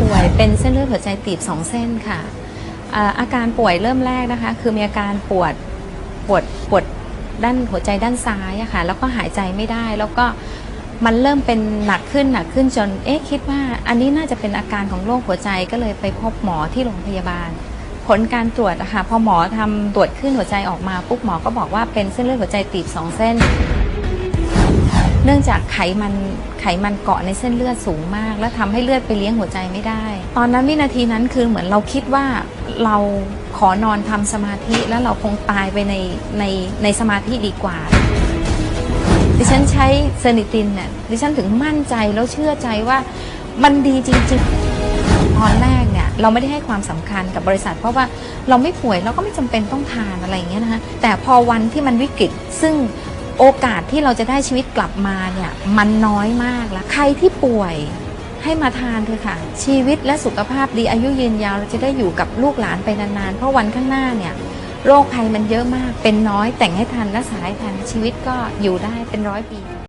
ป่วยเป็นเส้นเลือดหัวใจตีบสองเส้นค่ะอาอาการป่วยเริ่มแรกนะคะ คือมีอาการปวดปวดปวดด้านหัวใจด้านซ้ายอะค่ะแล้วก็หายใจไม่ได้แล้วก็มันเริ่มเป็นหนักขึ้นหนักขึ้นจนเอ๊ะคิดว่าอันนี้น่าจะเป็นอาการของโรคหัวใจก็เลยไปพบหมอที่โรงพยาบาล ผลการตรวจอะค่ะพอหมอทำตรวจขึ้นหัวใจออกมาปุ๊บหมอก็บอกว่าเป็นเส้นเลือดหัวใจตีบสองเส้น เนื่องจากไขมันไขมันเกาะในเส้นเลือดสูงมาก แล้วทำให้เลือดไปเลี้ยงหัวใจไม่ได้ ตอนนั้นวินาทีนั้นคือเหมือนเราคิดว่าเราขอนอนทำสมาธิแล้วเราคงตายไปในในในสมาธิดีกว่า ดิฉันใช้เซนิตินเนี่ยดิฉันถึงมั่นใจแล้วเชื่อใจว่ามันดีจริงๆตอนแรกเนี่ยเราไม่ได้ให้ความสำคัญกับบริษัท เพราะว่าเราไม่ป่วยเราก็ไม่จำเป็นต้องทานอะไรอย่างเงี้ยนะคะแต่พอวันที่มันวิกฤตซึ่ง โอกาสที่เราจะได้ชีวิตกลับมาเนี่ยมันน้อยมากแล้ว ใครที่ป่วยให้มาทานเถอะค่ะ ชีวิตและสุขภาพดีอายุยืนยาวเราจะได้อยู่กับลูกหลานไปนานๆ เพราะวันข้างหน้าเนี่ยโรคภัยมันเยอะมาก เป็นน้อยแต่งให้ทันรักษาให้ทันชีวิตก็อยู่ได้เป็นร้อยปี